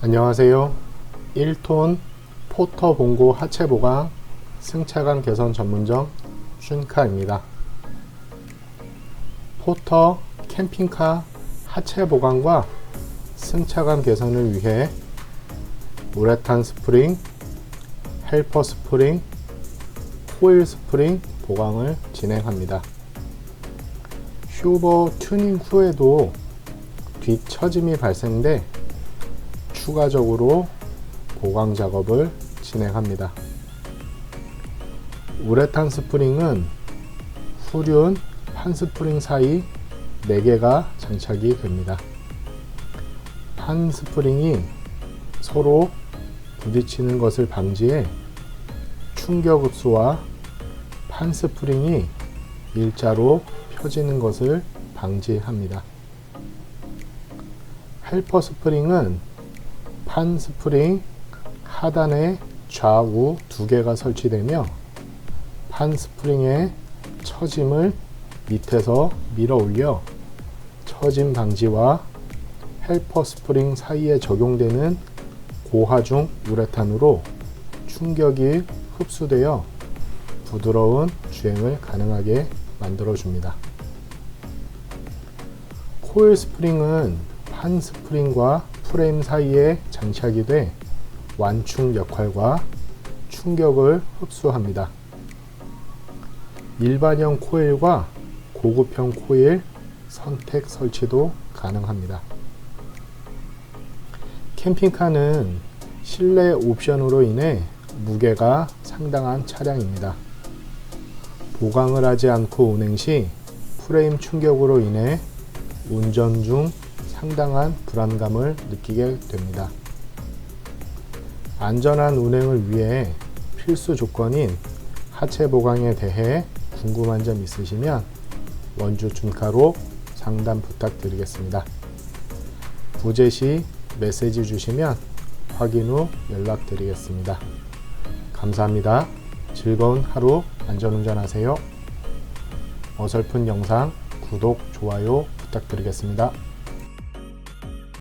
안녕하세요. 1톤 포터 봉고 하체 보강 승차감 개선 전문점 슌카입니다. 포터 캠핑카 하체 보강과 승차감 개선을 위해 우레탄 스프링, 헬퍼 스프링, 코일 스프링 보강을 진행합니다. 휴버 튜닝 후에도 뒤처짐이 발생돼 추가적으로 보강 작업을 진행합니다. 우레탄 스프링은 후륜, 판 스프링 사이 4개가 장착이 됩니다. 판 스프링이 서로 부딪히는 것을 방지해 충격 흡수와 판 스프링이 일자로 펴지는 것을 방지합니다. 헬퍼 스프링은 판 스프링 하단에 좌우 두 개가 설치되며 판 스프링의 처짐을 밑에서 밀어 올려 처짐 방지와 헬퍼 스프링 사이에 적용되는 고하중 우레탄으로 충격이 흡수되어 부드러운 주행을 가능하게 만들어 줍니다. 코일 스프링은 판 스프링과 프레임 사이에 장착이 돼 완충 역할과 충격을 흡수합니다. 일반형 코일과 고급형 코일 선택 설치도 가능합니다. 캠핑카는 실내 옵션으로 인해 무게가 상당한 차량입니다. 보강을 하지 않고 운행 시 프레임 충격으로 인해 운전 중 상당한 불안감을 느끼게 됩니다. 안전한 운행을 위해 필수 조건인 하체 보강에 대해 궁금한 점 있으시면 원주 준카로 상담 부탁드리겠습니다. 부재 시 메시지 주시면 확인 후 연락드리겠습니다. 감사합니다. 즐거운 하루 안전운전 하세요. 어설픈 영상 구독, 좋아요 부탁드리겠습니다.